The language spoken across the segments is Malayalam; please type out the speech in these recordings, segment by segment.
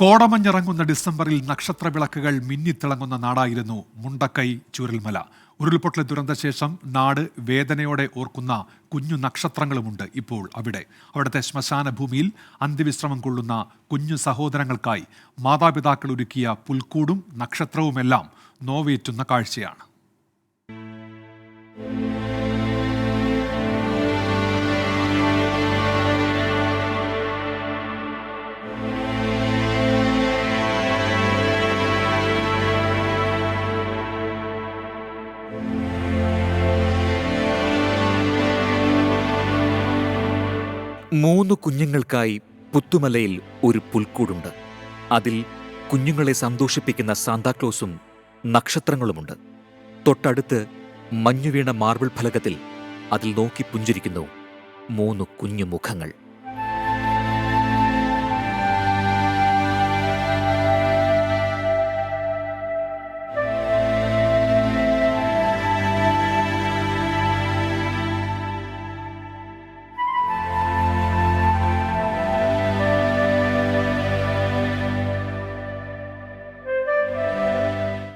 കോടമഞ്ഞിറങ്ങുന്ന ഡിസംബറിൽ നക്ഷത്ര വിളക്കുകൾ മിന്നിത്തിളങ്ങുന്ന നാടായിരുന്നു മുണ്ടക്കൈ ചുരൽമല ഉരുൾപൊട്ടൽ ദുരന്തശേഷം നാട് വേദനയോടെ ഓർക്കുന്ന കുഞ്ഞു നക്ഷത്രങ്ങളുമുണ്ട് ഇപ്പോൾ അവിടെ. അവിടുത്തെ ശ്മശാന ഭൂമിയിൽ അന്ത്യവിശ്രമം കൊള്ളുന്ന കുഞ്ഞു സഹോദരങ്ങൾക്കായി മാതാപിതാക്കൾ ഒരുക്കിയ പുൽക്കൂടും നക്ഷത്രവുമെല്ലാം നോവേറ്റുന്ന കാഴ്ചയാണ്. മൂന്ന് കുഞ്ഞുങ്ങൾക്കായി പുത്തുമലയിൽ ഒരു പുൽക്കൂടുണ്ട്. അതിൽ കുഞ്ഞുങ്ങളെ സന്തോഷിപ്പിക്കുന്ന സാന്താക്ലോസും നക്ഷത്രങ്ങളുമുണ്ട്. തൊട്ടടുത്ത് മഞ്ഞുവീണ മാർബിൾ ഫലകത്തിൽ അതിൽ നോക്കി പുഞ്ചിരിക്കുന്നു മൂന്ന് കുഞ്ഞു മുഖങ്ങൾ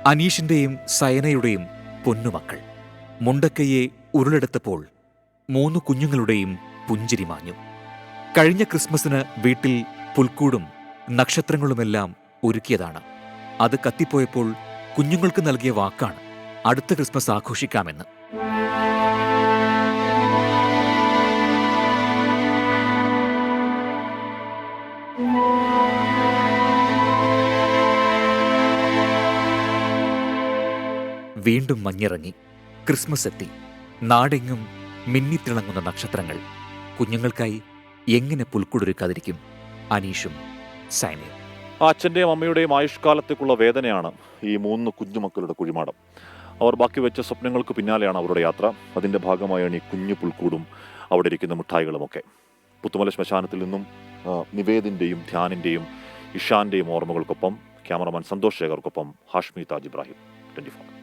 അനീഷിന്റെയും സയനയുടെയും പൊന്നുമക്കൾ. മുണ്ടക്കയെ ഉരുളെടുത്തപ്പോൾ മൂന്ന് കുഞ്ഞുങ്ങളുടെയും പുഞ്ചിരി മാഞ്ഞു. കഴിഞ്ഞ ക്രിസ്മസിന് വീട്ടിൽ പുൽക്കൂടും നക്ഷത്രങ്ങളുമെല്ലാം ഒരുക്കിയതാണ്. അത് കത്തിപ്പോയപ്പോൾ കുഞ്ഞുങ്ങൾക്ക് നൽകിയ വാക്കാണ് അടുത്ത ക്രിസ്മസ് ആഘോഷിക്കാമെന്ന്. വീണ്ടും മഞ്ഞിറങ്ങി. ക്രിസ്മസ് എത്തി. നാടെങ്ങും മിന്നിത്തിളങ്ങുന്ന നക്ഷത്രങ്ങൾ. കുഞ്ഞുങ്ങൾക്കായി എങ്ങനെ പുൽക്കൂടൊരുക്കാതിരിക്കും? അനീഷും സൈനയും അച്ഛന്റെയും അമ്മയുടെയും ആയുഷ്കാലത്തേക്കുള്ള വേദനയാണ് ഈ മൂന്ന് കുഞ്ഞുമക്കളുടെ കുഴിമാടം. അവർ ബാക്കി വെച്ച സ്വപ്നങ്ങൾക്ക് പിന്നാലെയാണ് അവരുടെ യാത്ര. അതിന്റെ ഭാഗമായാണ് ഈ കുഞ്ഞു പുൽക്കൂടും അവിടെ ഇരിക്കുന്ന മിഠായികളുമൊക്കെ. പുത്തുമല ശ്മശാനത്തിൽ നിന്നും നിവേദിന്റെയും ധ്യാനിന്റെയും ഇഷാന്റെയും ഓർമ്മകൾക്കൊപ്പം ക്യാമറമാൻ സന്തോഷ് ശേഖർക്കൊപ്പം ഹാഷ്മി താജ് ഇബ്രാഹിം. Twenty four.